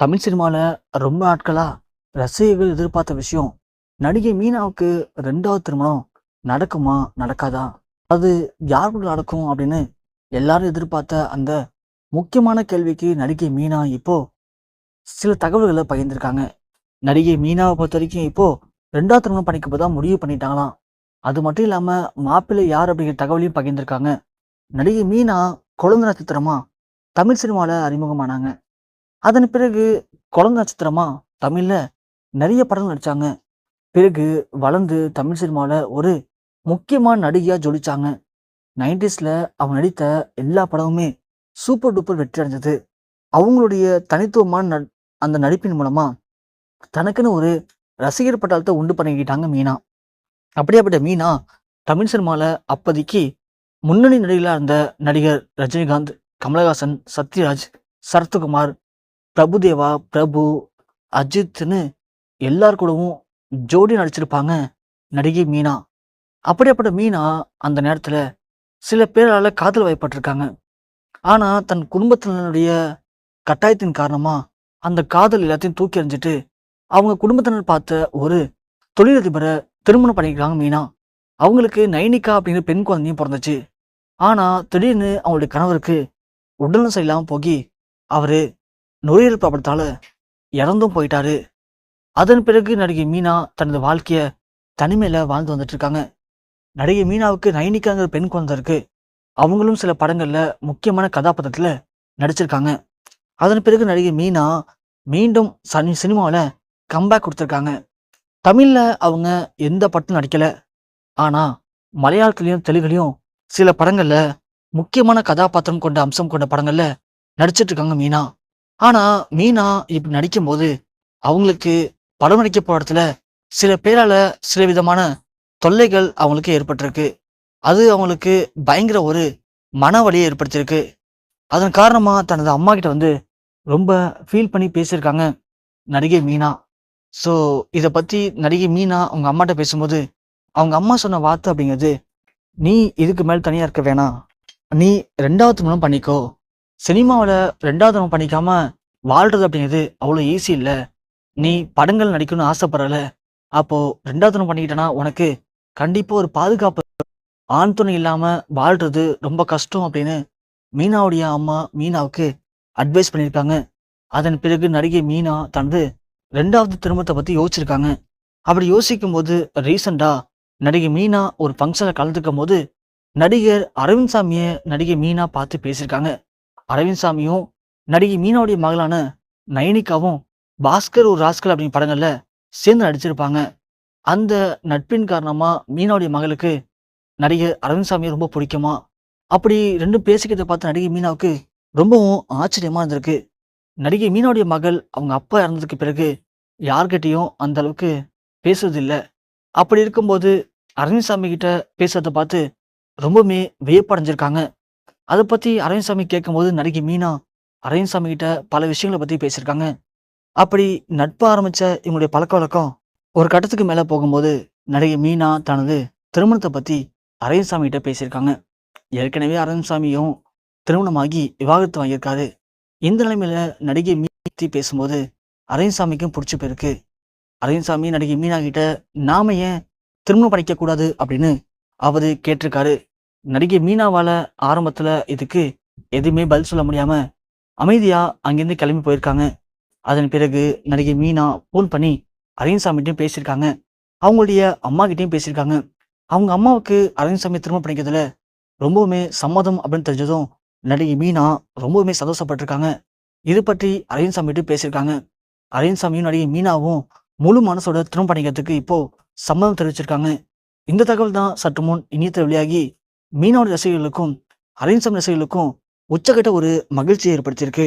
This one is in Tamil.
தமிழ் சினிமாவில் ரொம்ப நாட்களாக ரசிகர்கள் எதிர்பார்த்த விஷயம் நடிகை மீனாவுக்கு ரெண்டாவது திருமணம் நடக்குமா நடக்காதா? அது யார் நடக்கும் அப்படின்னு எல்லாரும் எதிர்பார்த்த அந்த முக்கியமான கேள்விக்கு நடிகை மீனா இப்போ சில தகவல்களை பகிர்ந்திருக்காங்க. நடிகை மீனாவை பொறுத்த வரைக்கும் இப்போ ரெண்டாவது திருமணம் பண்ணிக்க தான் முடிவு பண்ணிட்டாங்களாம். அது மட்டும் இல்லாமல் மாப்பிள்ளை யார் அப்படிங்கிற தகவலையும் பகிர்ந்திருக்காங்க. நடிகை மீனா குழந்தை நட்சத்திரமா தமிழ் சினிமாவில் அறிமுகமானாங்க. அதன் பிறகு குழந்தை நட்சத்திரமா தமிழில் நிறைய படங்கள் நடித்தாங்க பிறகு வளர்ந்து தமிழ் சினிமாவில் ஒரு முக்கியமான நடிகையாக ஜொலிச்சாங்க. நைன்டிஸில் அவங்க நடித்த எல்லா படமுமே சூப்பர் டூப்பர் வெற்றி அடைஞ்சது. அவங்களுடைய தனித்துவமான நட்- அந்த நடிப்பின் மூலமாக தனக்குன்னு ஒரு ரசிகர் பட்டாளத்தை உண்டு பண்ணிக்கிட்டாங்க மீனா. அப்படியாப்பட்ட மீனா தமிழ் சினிமாவில் அப்போதைக்கு முன்னணி நடிகர்களாக இருந்த நடிகர் ரஜினிகாந்த் கமலஹாசன் சத்யராஜ் சரத்குமார் பிரபுதேவா பிரபு அஜித்னு எல்லார் கூடவும் ஜோடி நடிச்சிருப்பாங்க நடிகை மீனா. அப்படியாப்பட்ட மீனா அந்த நேரத்தில் சில பேரால் காதல் வயப்பட்டிருக்காங்க. ஆனால் தன் குடும்பத்தினருடைய கட்டாயத்தின் காரணமாக அந்த காதல் எல்லாத்தையும் தூக்கி எறிஞ்சிட்டு அவங்க குடும்பத்தினர் பார்த்த ஒரு தொழிலதிபரை திருமணம் பண்ணிக்கிறாங்க மீனா. அவங்களுக்கு நைனிகா அப்படிங்கிற பெண் குழந்தையும் பிறந்துச்சு. ஆனால் திடீர்னு அவங்களுடைய கணவருக்கு உடல்நலம் சரியில்லாமல் போகி அவர் நுரையீரல் ப்ராப்ளத்தால் இறந்தும் போயிட்டாரு. அதன் பிறகு நடிகை மீனா தனது வாழ்க்கையை தனிமையில் வாழ்ந்து வந்துட்டுருக்காங்க நடிகை மீனாவுக்கு நைனிக்காங்கிற பெண் குழந்தை இருக்குது அவங்களும் சில படங்களில் முக்கியமான கதாபாத்திரத்தில் நடிச்சிருக்காங்க. அதன் பிறகு நடிகை மீனா மீண்டும் சனி சினிமாவில் கம்பேக் கொடுத்துருக்காங்க. தமிழில் அவங்க எந்த படத்தும் நடிக்கலை. ஆனால் மலையாளத்துலேயும் தெலுங்குலேயும் சில படங்களில் முக்கியமான கதாபாத்திரம் கொண்ட அம்சம் கொண்ட படங்களில் நடிச்சிட்டு இருக்காங்க மீனா. ஆனா மீனா இப்படி நடிக்கும்போது அவங்களுக்கு படம் நடிக்க போற இடத்துல சில பேரால சில விதமான தொல்லைகள் அவங்களுக்கு ஏற்பட்டிருக்கு. அது அவங்களுக்கு பயங்கர ஒரு மன வலியை ஏற்படுத்தியிருக்கு. அதன் காரணமா தனது அம்மா கிட்ட வந்து ரொம்ப ஃபீல் பண்ணி பேசியிருக்காங்க நடிகை மீனா. ஸோ இதை பற்றி நடிகை மீனா அவங்க அம்மாட்ட பேசும்போது அவங்க அம்மா சொன்ன வார்த்தை அப்படிங்கிறது நீ இதுக்கு மேல் தனியாக இருக்க வேணாம். நீ ரெண்டாவது மூலம் பண்ணிக்கோ. சினிமாவில் ரெண்டாவது திருமணம் பண்ணிக்காம வாழ்றது அப்படிங்கிறது அவ்வளோ ஈஸி இல்லை. நீ படங்கள் நடிக்கணும்னு ஆசைப்படல அப்போது ரெண்டாவது திருமணம் பண்ணிக்கிட்டேன்னா உனக்கு கண்டிப்பாக ஒரு பாதுகாப்பு ஆண் துணை இல்லாமல் வாழ்றது ரொம்ப கஷ்டம் அப்படின்னு மீனாவுடைய அம்மா மீனாவுக்கு அட்வைஸ் பண்ணியிருக்காங்க. அதன் பிறகு நடிகை மீனா தனது ரெண்டாவது திருமணத்தை பற்றி யோசிச்சிருக்காங்க. அப்படி யோசிக்கும் போது ரீசண்டாக நடிகை மீனா ஒரு ஃபங்க்ஷனில் கலந்துக்கும் போது நடிகர் அரவிந்த் சாமியை நடிகை மீனா பார்த்து பேசியிருக்காங்க. அரவிந்த் சாமியும் நடிகை மீனாவுடைய மகளான நயனிகாவும் பாஸ்கர் ஒரு ராஸ்கல் அப்படிங்கிற படங்கள்ல சேர்ந்து நடிச்சிருப்பாங்க. அந்த நட்பின் காரணமா மீனாவுடைய மகளுக்கு நடிகர் அரவிந்த் சாமியை ரொம்ப பிடிக்குமா? அப்படி ரெண்டும் பேசிக்கிறத பார்த்த நடிகை மீனாவுக்கு ரொம்பவும் ஆச்சரியமா இருந்திருக்கு. நடிகை மீனாவுடைய மகள் அவங்க அப்பா இறந்ததுக்கு பிறகு யார்கிட்டையும் அந்த அளவுக்கு பேசுறதில்லை. அப்படி இருக்கும்போது அரவிந்த் சாமி கிட்ட பேசுறத பார்த்து ரொம்பவுமே வியப்படைஞ்சிருக்காங்க. அதை பற்றி அரவிந்த்சாமி கேட்கும்போது நடிகை மீனா அரவிந்த்சாமி கிட்ட பல விஷயங்களை பற்றி பேசியிருக்காங்க. அப்படி நட்பு ஆரம்பித்த இவங்களுடைய பழக்க வழக்கம் ஒரு கட்டத்துக்கு மேலே போகும்போது நடிகை மீனா தனது திருமணத்தை பற்றி அரவிந்த்சாமி கிட்ட பேசியிருக்காங்க. ஏற்கனவே அரவிந்த்சாமியும் திருமணமாகி விவாகரத்து வாங்கியிருக்காரு. இந்த நிலைமையில நடிகை மீத்தி பேசும்போது அரவிந்த்சாமிக்கும் பிடிச்சி போயிருக்கு. அரவிந்த்சாமி நடிகை மீனா கிட்ட நாம ஏன் திருமணம் பண்ணிக்க கூடாது? அப்படின்னு அவர் கேட்டிருக்காரு. நடிகை மீனாவால் ஆரம்பத்தில் இதுக்கு எதுவுமே பதில் சொல்ல முடியாமல் அமைதியாக அங்கேருந்து கிளம்பி போயிருக்காங்க. அதன் பிறகு நடிகை மீனா ஃபோன் பண்ணி அரவிந்த்சாமிகிட்டையும் பேசியிருக்காங்க. அவங்களுடைய அம்மா பேசியிருக்காங்க. அவங்க அம்மாவுக்கு அரவிந்த்சாமி திரும்ப பிடிக்கிறதுல ரொம்பவுமே சம்மதம் அப்படின்னு தெரிஞ்சதும் நடிகை மீனா ரொம்பவுமே சந்தோஷப்பட்டிருக்காங்க. இது பற்றி அரவிந்த் பேசியிருக்காங்க. அரவிந்த்சாமியும் நடிகை மீனாவும் முழு மனசோட திரும்ப பண்ணிக்கிறதுக்கு இப்போ சம்மதம் தெரிவிச்சிருக்காங்க. இந்த தகவல் தான் சற்று முன் இணையத்தில் வெளியாகி மீனாவோட ரசிகர்களுக்கும் அரவிந்த் ரசிகர்களுக்கும் உச்சகட்ட ஒரு மகிழ்ச்சியை ஏற்படுத்தியிருக்கு.